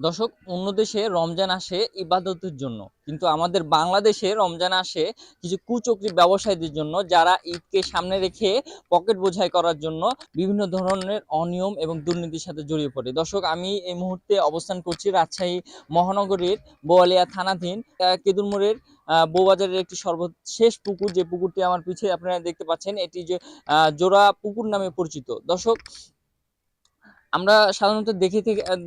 দর্শক অন্য দেশে রমজান আসে ইবাদতের জন্য কিন্তু আমাদের বাংলাদেশে রমজান আসে কিছু কুচক্রী ব্যবসায়ীদের জন্য যারা ঈদকে সামনে রেখে পকেট বোঝাই করার জন্য বিভিন্ন ধরনের অনিয়ম এবং দুর্নীতির সাথে জড়িয়ে পড়ে। দর্শক আমি এই মুহূর্তে অবস্থান করছি রাজশাহী মহানগরীর বোয়ালিয়া থানাধীন আহ, বউবাজারের একটি সর্বশেষ পুকুর। যে পুকুরটি আমার পিছে আপনারা দেখতে পাচ্ছেন এটি যে জোড়া পুকুর নামে পরিচিত। দর্শক আমরা সাধারণত দেখে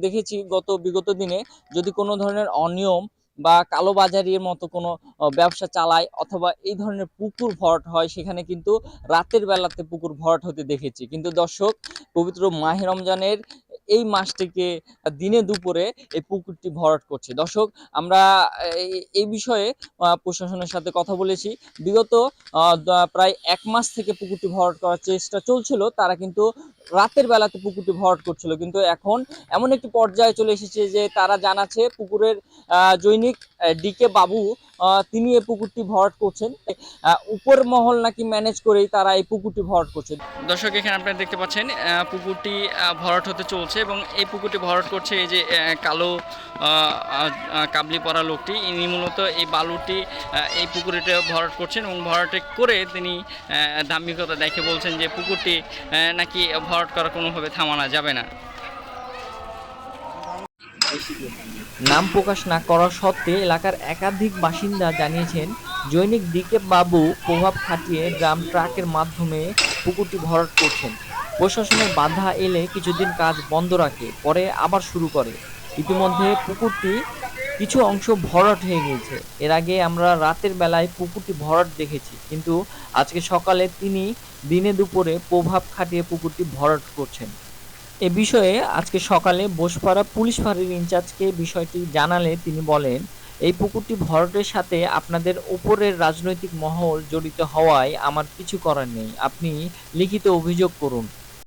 দেখেছি গত বিগত দিনে যদি কোনো ধরনের অনিয়ম বা কালোবাজারির মতো কোনো ব্যবসা চালায় অথবা এই ধরনের পুকুর ভরাট হয়, সেখানে কিন্তু রাতের বেলাতে পুকুর ভরাট হতে দেখেছি। কিন্তু দর্শক, পবিত্র মাহে রমজানের এই মাসটিকে দিনে দুপুরে এই পুকুরটি ভরাট করছে। দর্শক, আমরা এই- বিষয়ে প্রশাসনের সাথে কথা বলেছি। বিগত প্রায় এক মাস থেকে পুকুরটি ভরাট করার চেষ্টা চলছিল। তারা কিন্তু রাতের বেলাতে পুকুরটি ভরাট করছিল। কিন্তু এখন এমন একটি পর্যায়ে চলে এসেছে যে তারা জানাচ্ছে পুকুরের জৈনিক ডিকে বাবু তিনি এই পুকুরটি ভরাট করছেন। উপর মহল নাকি ম্যানেজ করেই তারা এই পুকুরটি ভরাট করছে দর্শক, এখানে আপনারা দেখতে পাচ্ছেন পুকুরটি ভরাট হতে চলছে। এবং এই পুকুরটি ভরাট করছে এই যে কালো কাবলি পরা লোকটি। ইনি মূলত এই বালুটি এই পুকুরটি ভরাট করছেন এবং ভরাটে করে তিনি দাম্ভিকতা দেখে বলছেন যে পুকুরটি নাকি ভরাট করা কোনোভাবে থামানো যাবে না। নাম প্রকাশ না করা সত্ত্বে এলাকার একাধিক বাসিন্দা জানিয়েছেন, জৈনিক দিকে বাবু প্রভাব খাটিয়ে ড্রাম ট্রাকের মাধ্যমে পুকুরটি ভরাট করছেন। প্রশাসনের বাধা এলে কিছুদিন কাজ বন্ধ রাখে, পরে আবার শুরু করে। ইতিমধ্যে পুকুরটি কিছু অংশ ভরাট হয়ে গিয়েছে। এর আগে আমরা রাতের বেলায় পুকুরটি ভরাট দেখেছি, কিন্তু আজকে সকালে তিনি দিনে দুপুরে প্রভাব খাটিয়ে পুকুরটি ভরাট করছেন। এ বিষয়ে আজকে সকালে বোসপাড়া পুলিশ ফাঁড়ির ইনচার্জকে বিষয়টি জানালে তিনি বলেন, এই পুকুরটি ভরাটের সাথে আপনাদের উপরের রাজনৈতিক মহল জড়িত হওয়ায় আমার কিছু করার নেই। আপনি লিখিত অভিযোগ করুন।